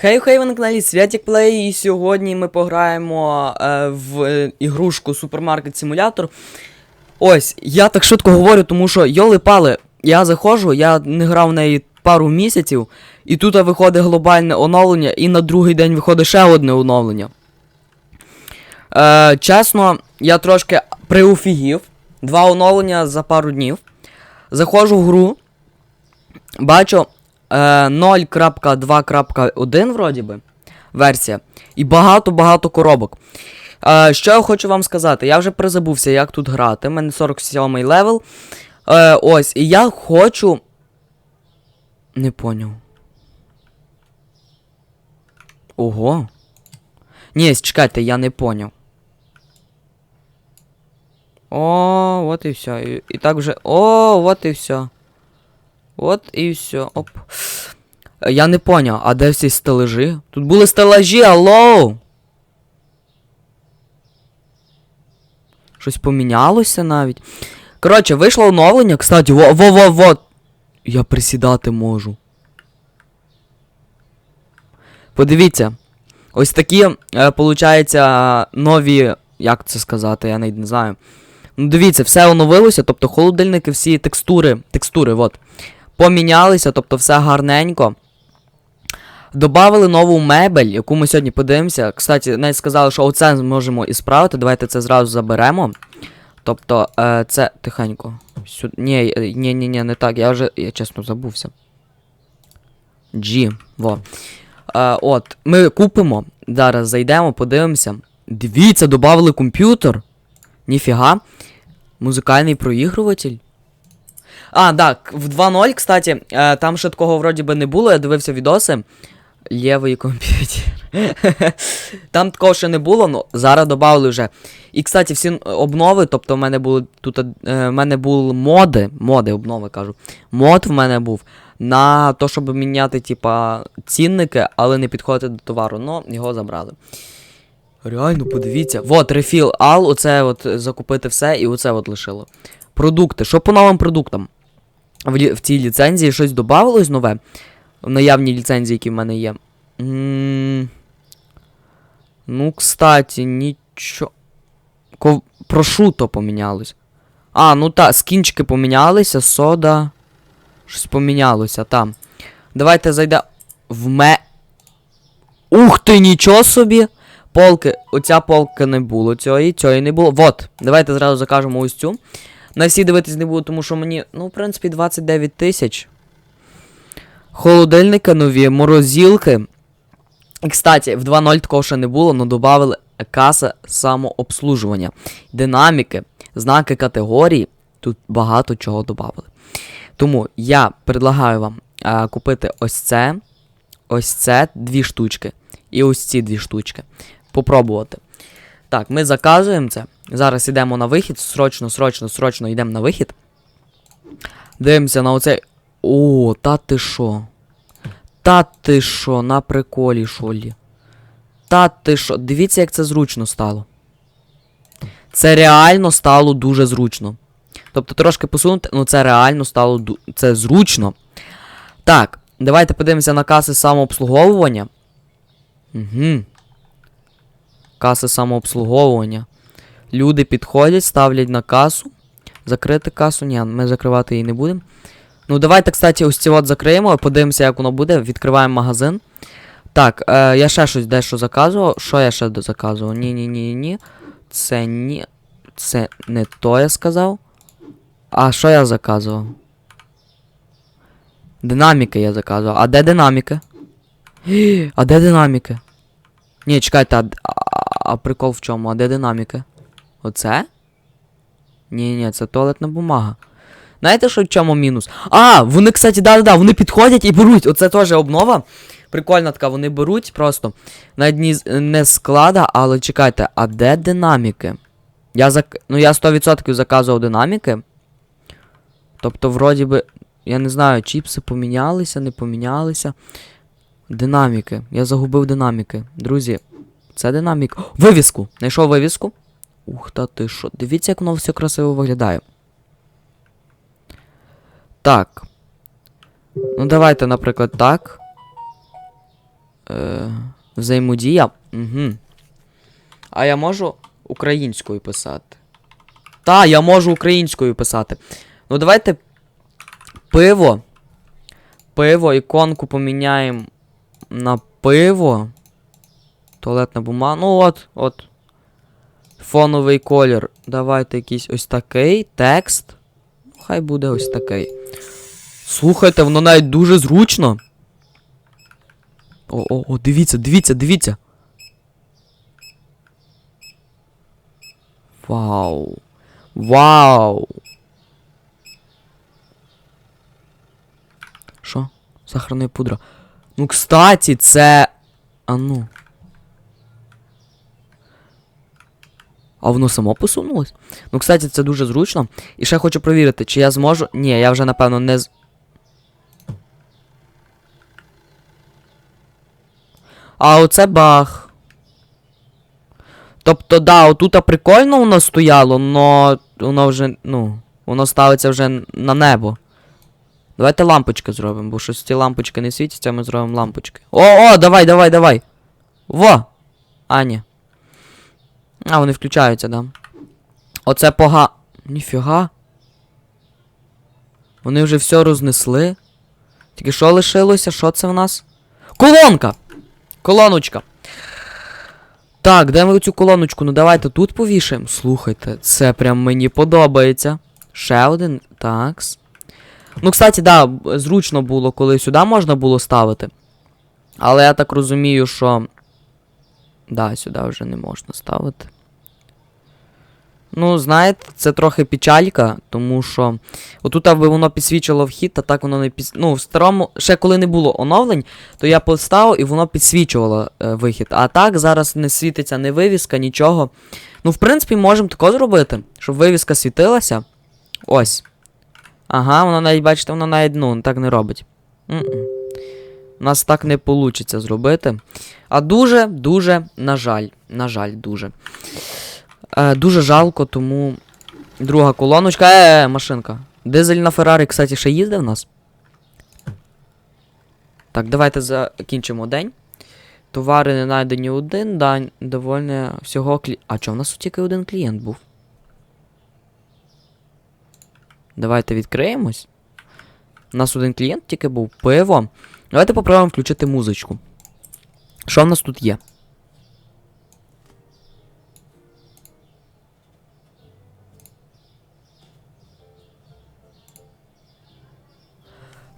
Хей, хей, ви на каналі Святік Плей, і сьогодні ми пограємо е, в е, ігрушку Супермаркет Симулятор. Ось, я так швидко говорю, тому що йоли пали, я заходжу, я не грав в неї пару місяців, і тут виходить глобальне оновлення, і на другий день виходить ще одне оновлення. Е, чесно, я трошки приуфігів. Два оновлення за пару днів. Заходжу в гру, бачу 0.2.1 вроді би, версія. І багато-багато коробок. Е, що я хочу вам сказати? Я вже призабувся, як тут грати. У мене 47 левел. Е, ось, і я хочу. Не поняв. Ого. Ні, чекайте, я не поняв. О, от і все. І, і так вже. О, от і все. От і все. Оп. Я не поняв, а де всі стележі? Тут були стелажі, алло! Щось помінялося навіть. Коротше, вийшло оновлення, кстати, во во во во Я присідати можу. Подивіться. Ось такі, е, нові. Як це сказати, я навіть не знаю. Ну, дивіться, все оновилося, тобто холодильники, всі текстури, текстури, от, помінялися, тобто все гарненько. Добавили нову мебель, яку ми сьогодні подивимося. Кстати, навіть сказали, що оце зможемо і справити. Давайте це зразу заберемо. Тобто, е, це тихенько. Сюди. Ні, е, ні, ні, ні, не так. Я вже, я чесно забувся. G, во. Е, от, ми купимо. Зараз зайдемо, подивимося. Дивіться, додали комп'ютер. Ніфіга. Музикальний проігруватель. А, так, в 2.0, кстати, е, там ще такого вроді би не було, я дивився відоси. Лєвий комп'ютер. там такого ще не було, ну зараз додали вже. І, кстати, всі обнови, тобто в мене були тут. Е, в мене були моди. Моди, обнови кажу. Мод в мене був на то, щоб міняти, типа, цінники, але не підходити до товару. Ну, його забрали. Реально, подивіться. Вот, рефіл ал, оце от закупити все і оце от лишило. Продукти. Що по новим продуктам? В, в цій ліцензії щось додавалось нове? В наявній ліцензії, які в мене є. м ну, кстати, нічого. Ков... Прошуто помінялось. А, ну та, скінчики помінялися, сода. Щось помінялося там. Давайте зайде в ме. Ух ти, нічого собі! Полки, оця полка не було цієї, цієї не було. Вот, давайте зразу закажемо ось цю. На всі дивитись не буду, тому що мені, ну, в принципі, 29 тисяч. Холодильники нові, морозилки. І, кстати, в 2.0 такого ще не було, але додали каса самообслужування. Динаміки, знаки категорії. Тут багато чого додали. Тому я предлагаю вам а, купити ось це, ось це дві штучки. І ось ці дві штучки. Попробувати. Так, ми заказуємо це. Зараз йдемо на вихід. Срочно, срочно, срочно йдемо на вихід. Дивимося на оцей. О, та ти що? Та ти що, на приколі, шолі. Та ти що. Дивіться, як це зручно стало. Це реально стало дуже зручно. Тобто трошки посунути, ну це реально стало це зручно. Так, давайте подивимося на каси самообслуговування. Угу. Каси самообслуговування. Люди підходять, ставлять на касу. Закрити касу? Ні, ми закривати її не будемо. Ну, давайте, кстати, ось ці от закриємо, подивимося, як воно буде. Відкриваємо магазин. Так, е, я ще щось дещо заказував. Що я ще заказував? Ні-ні-ні-ні. Це ні. Це не то я сказав. А що я заказував? Динаміки я заказував. А де динаміки? А де динаміки? Ні, чекайте, а, а, а прикол в чому? А де динаміки? Оце? Ні, ні, це туалетна бумага. Знаєте, що в чому мінус? А, вони, кстати, да-да-да, вони підходять і беруть. Оце теж обнова. Прикольна така, вони беруть просто на одній з не склада, але чекайте, а де динаміки? Я зак... Ну я 100% заказував динаміки. Тобто, вроді би, я не знаю, чіпси помінялися, не помінялися. Динаміки. Я загубив динаміки. Друзі, це динамік. Вивіску! Знайшов вивіску. Ух та ти що. Дивіться, як воно все красиво виглядає. Так. Ну, давайте, наприклад, так. Е, взаємодія. Угу. А я можу українською писати. Та, я можу українською писати. Ну, давайте пиво. Пиво, іконку поміняємо на пиво. Туалетна бумага. Ну от, от. Фоновий колір. Давайте якийсь ось такий. Текст. Хай буде ось такий. Слухайте, воно навіть дуже зручно. О, о, о, дивіться, дивіться, дивіться. Вау. Вау. Що? Сахарна пудра. Ну, кстати, це. А ну. А воно само посунулось? Ну, кстати, це дуже зручно. І ще хочу провірити, чи я зможу. Ні, я вже напевно не з. А оце баг. Тобто, да, отут прикольно воно стояло, но воно вже, ну, воно ставиться вже на небо. Давайте лампочки зробимо, бо щось ці лампочки не світяться, ми зробимо лампочки. О, о, давай, давай, давай. Во! А. А, вони включаються, да. Оце пога. Ніфіга. Вони вже все рознесли. Тільки що лишилося? Що це в нас? Колонка! Колоночка. Так, де ми цю колоночку? Ну давайте тут повішаємо. Слухайте, це прям мені подобається. Ще один. Такс. Ну, кстати, да, зручно було, коли сюди можна було ставити. Але я так розумію, що. Да, сюди вже не можна ставити. Ну, знаєте, це трохи печалька, тому що. Отут аби воно підсвічило вхід, а так воно не під... Ну, в старому, ще коли не було оновлень, то я поставив і воно підсвічувало е, вихід. А так зараз не світиться ні вивіска, нічого. Ну, в принципі, можемо тако зробити, щоб вивіска світилася. Ось. Ага, воно навіть, бачите, воно навіть, ну, так не робить. М-м. У нас так не вийде зробити. А дуже, дуже, на жаль, на жаль, дуже. Е, дуже жалко, тому. Друга колоночка. Е, е, машинка. Дизель на Феррарі, кстати, ще їздив в нас. Так, давайте закінчимо день. Товари не знайдені один, дань довольне всього клі... А чого в нас тут тільки один клієнт був? Давайте відкриємось. У нас один клієнт тільки був пиво. Давайте попробуємо включити музичку. Що в нас тут є?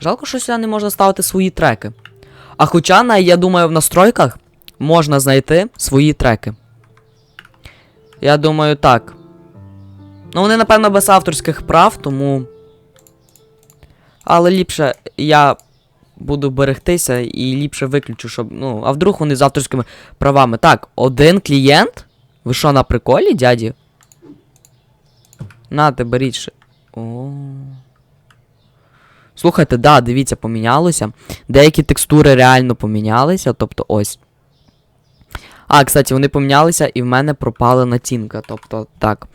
Жалко, що сюди не можна ставити свої треки. А хоча, я думаю, в настройках можна знайти свої треки. Я думаю, так. Ну, вони, напевно, без авторських прав, тому. Але ліпше я буду берегтися і ліпше виключу, щоб. Ну, а вдруг вони з авторськими правами. Так, один клієнт? Ви що, на приколі, дяді? Нате, беріть ще. О. Слухайте, да, дивіться, помінялося. Деякі текстури реально помінялися, тобто ось. А, кстати, вони помінялися і в мене пропала націнка. Тобто, так.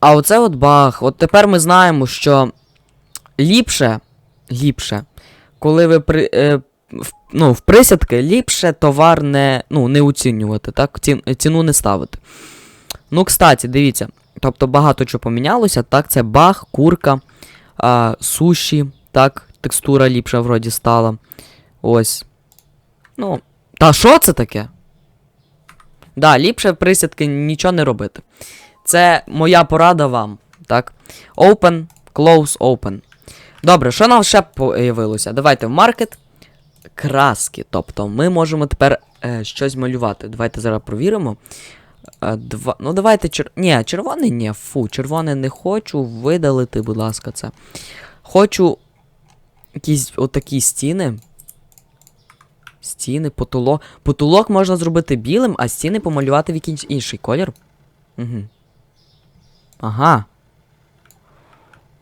А оце от баг. От тепер ми знаємо, що ліпше, ліпше, коли ви при, е, в, ну, в присядки, ліпше товар не, ну, не оцінювати, так? Ці, ціну не ставити. Ну, кстати, дивіться. Тобто багато чого помінялося. Так, це баг, курка, а, суші, так, текстура ліпша вроді стала. Ось. Ну. Та що це таке? Да, ліпше присядки нічого не робити. Це моя порада вам. Так. Open, close, open. Добре, що нам ще появилося? Давайте в маркет. Краски. Тобто ми можемо тепер е, щось малювати. Давайте зараз провіримо. Е, Два... Ну, давайте чер... Ні, червоний ні, фу, червоний не хочу. Видалити, будь ласка, це. Хочу якісь отакі стіни. Стіни, потолок. Потолок можна зробити білим, а стіни помалювати в якийсь інший колір. Угу. Ага.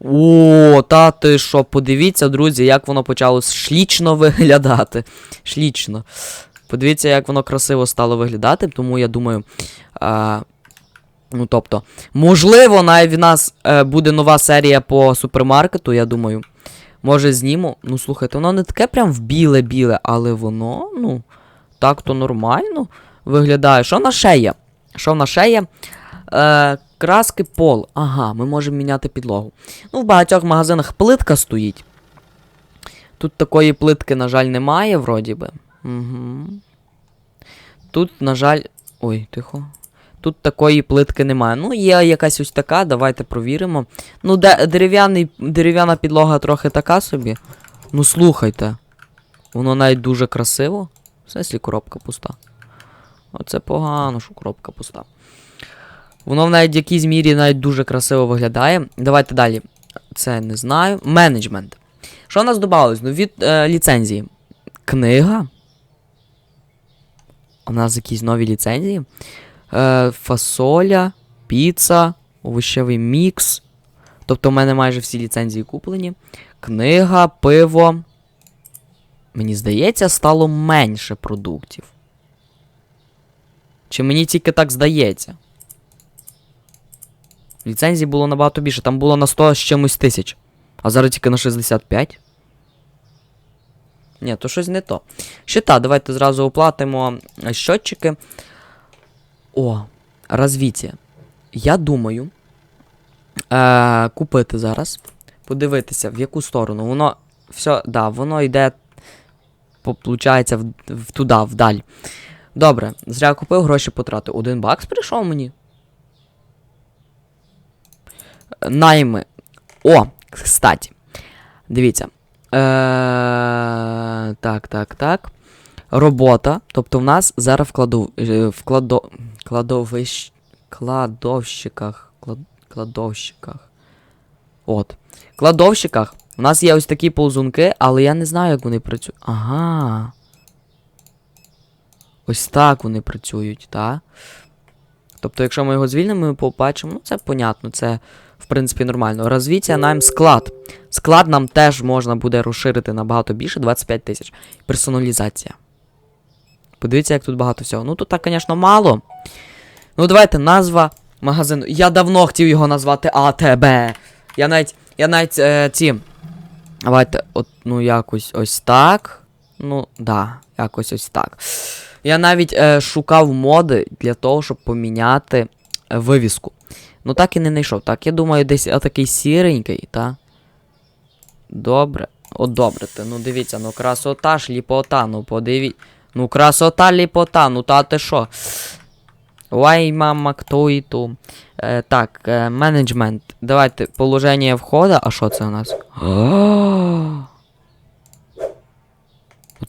О, та ти що, подивіться, друзі, як воно почало шлічно виглядати. Шлічно. Подивіться, як воно красиво стало виглядати, тому я думаю. А, ну, тобто, можливо, навіть в нас е, буде нова серія по супермаркету, я думаю. Може зніму. Ну, слухайте, воно не таке прям в біле-біле, але воно, ну, так то нормально виглядає. Що в нас? Що в нас? Е, краски пол. Ага, ми можемо міняти підлогу. Ну, в багатьох магазинах плитка стоїть. Тут такої плитки, на жаль, немає, вроді би. Угу. Тут, на жаль. Ой, тихо. Тут такої плитки немає. Ну, є якась ось така, давайте провіримо. Ну, де, дерев'яний, дерев'яна підлога трохи така собі. Ну, слухайте. Воно навіть дуже красиво. В сенсі коробка пуста. Оце погано, що коробка пуста. Воно навіть в якійсь мірі навіть дуже красиво виглядає. Давайте далі. Це не знаю. Менеджмент. Що в нас додалось? Ну, від е, ліцензії. Книга. У нас якісь нові ліцензії. Е, фасоля, піца, овочевий мікс. Тобто в мене майже всі ліцензії куплені. Книга, пиво. Мені здається, стало менше продуктів. Чи мені тільки так здається? Ліцензій було набагато більше, там було на 100 з чимось тисяч. А зараз тільки на 65. Ні, то щось не то. Щита, давайте зразу оплатимо е, щотчики. О, розвіття. Я думаю. Е, купити зараз. Подивитися, в яку сторону. Воно. Все, да, воно йде. Получається, в, в туди, вдаль. Добре, зря купив, гроші потратив. Один бакс прийшов мені. Найми. О, кстати. Дивіться. Е, так, так, так. Робота. Тобто в нас зараз вкладу, е, вкладо, кладовищ, кладовщиках. Клад, кладовщиках. От. Кладовщиках у нас є ось такі ползунки, але я не знаю, як вони працюють. Ага. Ось так вони працюють, так? Тобто, якщо ми його звільнимо, ми побачимо, ну це понятно, це в принципі нормально. Розвіття нам склад. Склад нам теж можна буде розширити набагато більше, 25 тисяч. Персоналізація. Подивіться, як тут багато всього. Ну тут так, звісно, мало. Ну, давайте назва магазину. Я давно хотів його назвати АТБ. Я навіть. Я навіть е, ці. Давайте, от, ну, якось ось так. Ну, да, якось ось так. Я навіть е, шукав моди для того, щоб поміняти е, вивіску. Ну так і не знайшов. Так, я думаю, десь отакий сіренький, та? Добре. От добре ти. Ну дивіться, ну красота ж ліпота, ну подивіть. Ну красота ліпота, ну та ти що? Вай, мама, хто і ту. Е, так, е, менеджмент. Давайте положення входа. А що це у нас?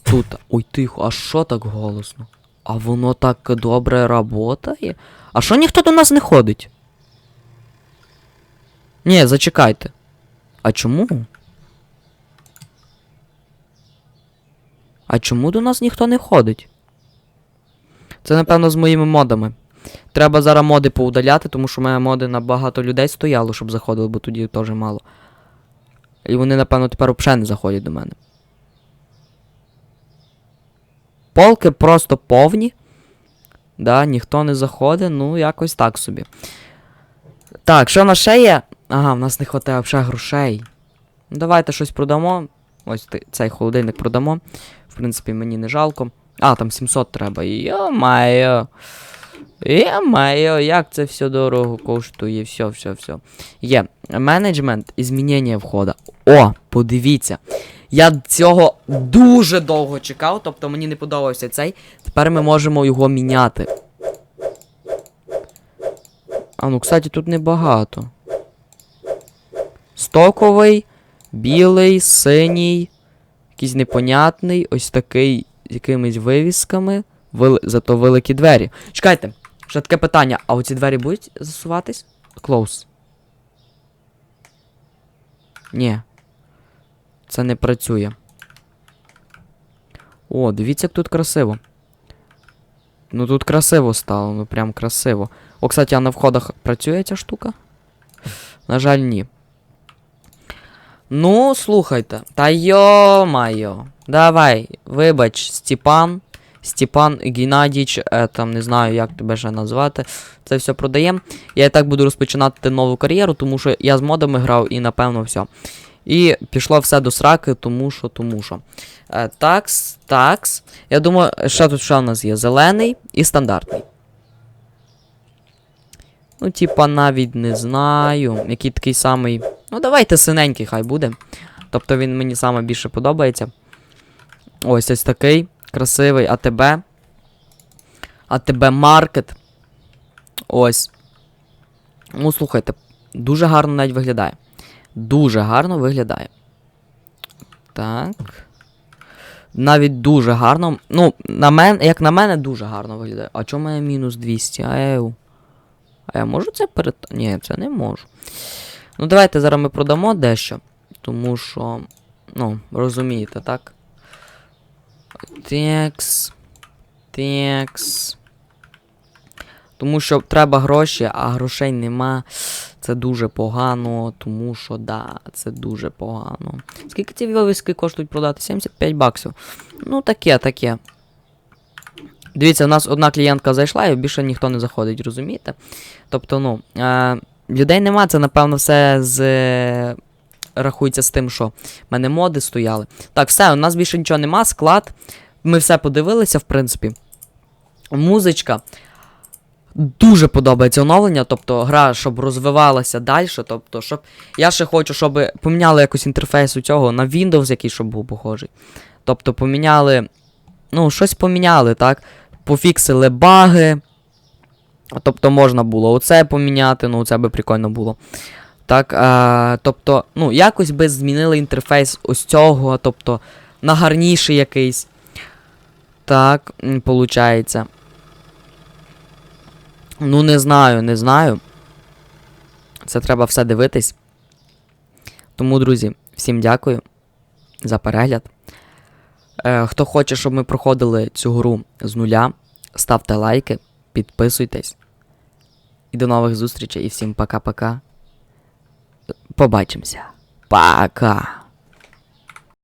Тут. Ой, тихо, а що так голосно? А воно так добре работає? А що ніхто до нас не ходить? Ні, зачекайте. А чому? А чому до нас ніхто не ходить? Це, напевно, з моїми модами. Треба зараз моди поудаляти, тому що в мене моди на багато людей стояло, щоб заходили, бо тоді теж мало. І вони, напевно, тепер взагалі не заходять до мене. Полки просто повні. Да, ніхто не заходить, ну, якось так собі. Так, що в нас ще є? Ага, в нас не вистачає взагалі грошей. Давайте щось продамо. Ось цей холодильник продамо. В принципі, мені не жалко. А, там 700 треба. Йо-майо. Йо-майо, як це все дорого коштує. Все, все, все. Є. Менеджмент і змінення входа. О, подивіться. Я цього дуже довго чекав, тобто мені не подобався цей. Тепер ми можемо його міняти. А ну, кстати, тут небагато. Стоковий, білий, синій, якийсь непонятний, ось такий з якимись вивісками. Вели... Зато великі двері. Чекайте, ще таке питання, а оці двері будуть засуватись? Close. Ні. Це не працює. О, дивіться, як тут красиво. Ну тут красиво стало, ну прям красиво. О, кстати, а на входах працює ця штука? На жаль, ні. Ну, слухайте. Та йо-майо. Давай, вибач, Степан. Степан Геннадійович, е, там не знаю, як тебе ще назвати. Це все продаємо. Я і так буду розпочинати нову кар'єру, тому що я з модами грав і напевно все. І пішло все до сраки, тому що, тому що. Е, такс, такс. Я думаю, що тут ще у нас є? Зелений і стандартний. Ну, типа, навіть не знаю. Який такий самий. Ну, давайте синенький хай буде. Тобто він мені саме більше подобається. Ось ось такий. Красивий АТБ. АТБ Маркет. Ось. Ну, слухайте, дуже гарно навіть виглядає. Дуже гарно виглядає. Так. Навіть дуже гарно. Ну, на мен, як на мене, дуже гарно виглядає. А чому мене мінус 200? Ау. А я можу це перед. Ні, це не можу. Ну, давайте зараз ми продамо дещо. Тому що. Ну, розумієте, так? Текс. Текс. Тому що треба гроші, а грошей нема. Це дуже погано, тому що да, це дуже погано. Скільки ці вивіски коштують продати? 75 баксів. Ну, таке, таке. Дивіться, у нас одна клієнтка зайшла і більше ніхто не заходить, розумієте? Тобто, ну, е, людей нема, це, напевно, все з. е, Рахується з тим, що в мене моди стояли. Так, все, у нас більше нічого нема, склад. Ми все подивилися, в принципі. Музичка. Дуже подобається оновлення, тобто гра, щоб розвивалася далі. Тобто, щоб. Я ще хочу, щоб поміняли якось інтерфейс у цього на Windows, який щоб був похожий. Тобто поміняли. Ну, щось поміняли, так? Пофіксили баги. Тобто можна було оце поміняти, ну це би прикольно було. Так, а, тобто, ну, якось би змінили інтерфейс ось цього, тобто, на гарніший якийсь. Так, получається. Ну, не знаю, не знаю. Це треба все дивитись. Тому, друзі, всім дякую за перегляд. Е, хто хоче, щоб ми проходили цю гру з нуля, ставте лайки, підписуйтесь. До нових зустрічей, і всім пока-пока. Побачимося. Пока.